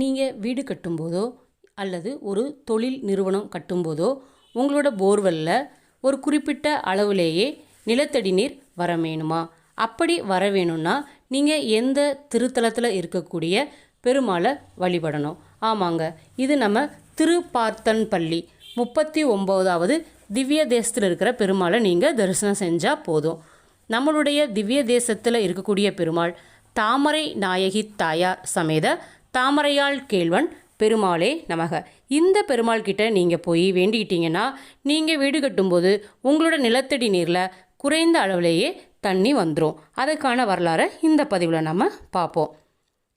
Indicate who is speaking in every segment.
Speaker 1: நீங்கள் வீடு கட்டும்போதோ அல்லது ஒரு தொழில் நிறுவனம் கட்டும்போதோ உங்களோட போர்வெல்ல ஒரு குறிப்பிட்ட அளவுலேயே நிலத்தடி நீர் வர வேணுமா? அப்படி வர வேணும்னா நீங்கள் எந்த திருத்தலத்தில் இருக்கக்கூடிய பெருமாளை வழிபடணும்? ஆமாங்க இது நம்ம திருப்பார்த்தன் பள்ளி முப்பத்தி ஒம்போதாவது திவ்ய தேசத்தில் இருக்கிற பெருமாளை நீங்கள் தரிசனம் செஞ்சால் போதும். நம்மளுடைய திவ்ய தேசத்தில் இருக்கக்கூடிய பெருமாள் தாமரை நாயகி தாயார் சமேத தாமரையாள் கேள்வன் பெருமாளே நமக. இந்த பெருமாள் கிட்ட நீங்கள் போய் வேண்டிக்கிட்டீங்கன்னா நீங்கள் வீடு கட்டும்போது உங்களோட நிலத்தடி நீரில் குறைந்த அளவிலேயே தண்ணி வந்துடும் அதுக்கான வரலாறை இந்த பதிவில் நம்ம பார்ப்போம்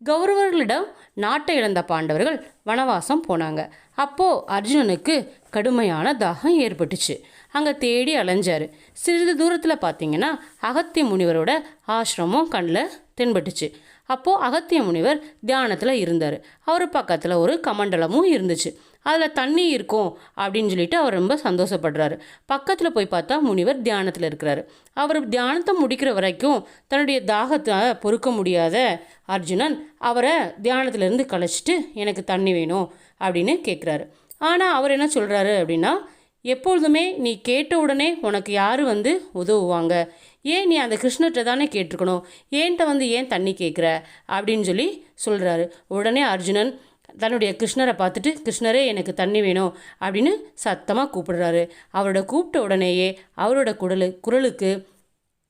Speaker 1: கௌரவர்களிடம் நாட்டை இழந்த பாண்டவர்கள் வனவாசம் போனாங்க. அப்போது அர்ஜுனனுக்கு கடுமையான தாகம் ஏற்பட்டுச்சு. அங்கே தேடி அலைஞ்சார். சிறிது தூரத்தில் பார்த்தீங்கன்னா அகத்திய முனிவரோட ஆசிரமம் கண்ணில் தென்பட்டுச்சு. அப்போது அகத்திய முனிவர் தியானத்தில் இருந்தார். அவர் பக்கத்தில் ஒரு கமண்டலமும் இருந்துச்சு. அதில் தண்ணி இருக்கும் அப்படின்னு சொல்லிட்டு அவர் ரொம்ப சந்தோஷப்படுறாரு. பக்கத்தில் போய் பார்த்தா முனிவர் தியானத்தில் இருக்கிறாரு. அவர் தியானத்தை முடிக்கிற வரைக்கும் தன்னுடைய தாகத்தை பொறுக்க முடியாத அர்ஜுனன் அவரை தியானத்திலேருந்து கழிச்சிட்டு எனக்கு தண்ணி வேணும் அப்படின்னு கேட்குறாரு ஆனால் அவர் என்ன சொல்கிறாரு அப்படின்னா எப்பொழுதுமே நீ கேட்ட உடனே உனக்கு யார் வந்து உதவுவாங்க? ஏன் நீ அந்த கிருஷ்ணர்கிட்ட தானே கேட்டிருக்கணும்? ஏன்ட்ட வந்து ஏன் தண்ணி கேட்குற அப்படின்னு சொல்லி சொல்கிறாரு உடனே அர்ஜுனன் தன்னுடைய கிருஷ்ணரை பார்த்துட்டு கிருஷ்ணரே எனக்கு தண்ணி வேணும் அப்படின்னு சத்தமாக கூப்பிடுறாரு. அவரோட கூப்பிட்ட உடனேயே அவரோட குடலு குரலுக்கு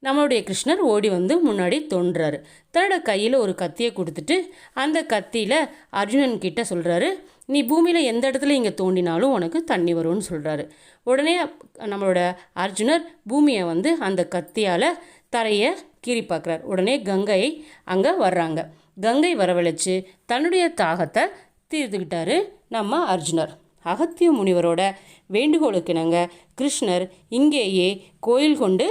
Speaker 1: நம்மளுடைய கிருஷ்ணர் ஓடி வந்து முன்னாடி தோன்றுறாரு தன்னோட கையில் ஒரு கத்தியை கொடுத்துட்டு அந்த கத்தியில் அர்ஜுனன் கிட்ட சொல்கிறாரு நீ பூமியில் எந்த இடத்துல இங்கே தோண்டினாலும் உனக்கு தண்ணி வரும்னு சொல்கிறாரு உடனே நம்மளோட அர்ஜுனர் பூமியை வந்து அந்த கத்தியால் தரையை கீறி பார்க்குறார். உடனே கங்கையை அங்கே வர்றாங்க. கங்கை வரவழைச்சு தன்னுடைய தாகத்தை தீர்த்துக்கிட்டாரு நம்ம அர்ஜுனர். அகத்திய முனிவரோட வேண்டுகோளுக்கிணங்க கிருஷ்ணர் இங்கேயே கோயில் கொண்டு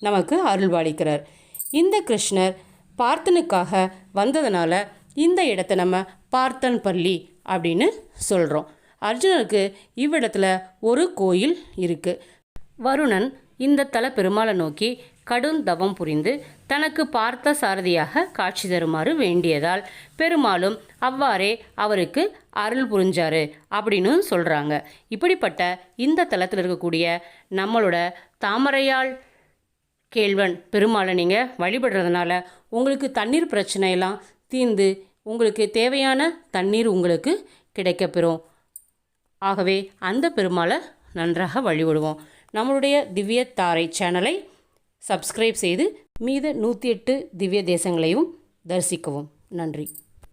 Speaker 1: நமக்கு அருள்பாலிக்கிறார். இந்த கிருஷ்ணர் பார்த்தனுக்காக வந்ததுனால இந்த இடத்த நம்ம பார்த்தன் பள்ளி அப்படின்னு சொல்கிறோம் அர்ஜுனனுக்கு இவ்விடத்துல ஒரு கோயில் இருக்குது வருணன் இந்த தல பெருமாளை நோக்கி கடும் தவம் புரிந்து தனக்கு பார்த்த சாரதியாக காட்சி தருமாறு வேண்டியதால் பெருமாளும் அவ்வாறே அவருக்கு அருள் புரிஞ்சாரு அப்படின்னு சொல்கிறாங்க இப்படிப்பட்ட இந்த தலத்தில் இருக்கக்கூடிய நம்மளோட தாமரையால் கேழ்வன் பெருமாளை நீங்கள் வழிபடுறதுனால உங்களுக்கு தண்ணீர் பிரச்சனையெல்லாம் தீர்ந்து உங்களுக்கு தேவையான தண்ணீர் உங்களுக்கு கிடைக்கப்பெறும் ஆகவே அந்த பெருமாளை நன்றாக வழிபடுவோம். நம்மளுடைய திவ்ய தாரை சேனலை சப்ஸ்கிரைப் செய்து மீத நூற்றி எட்டு திவ்ய தேசங்களையும் தரிசிக்கவும். நன்றி.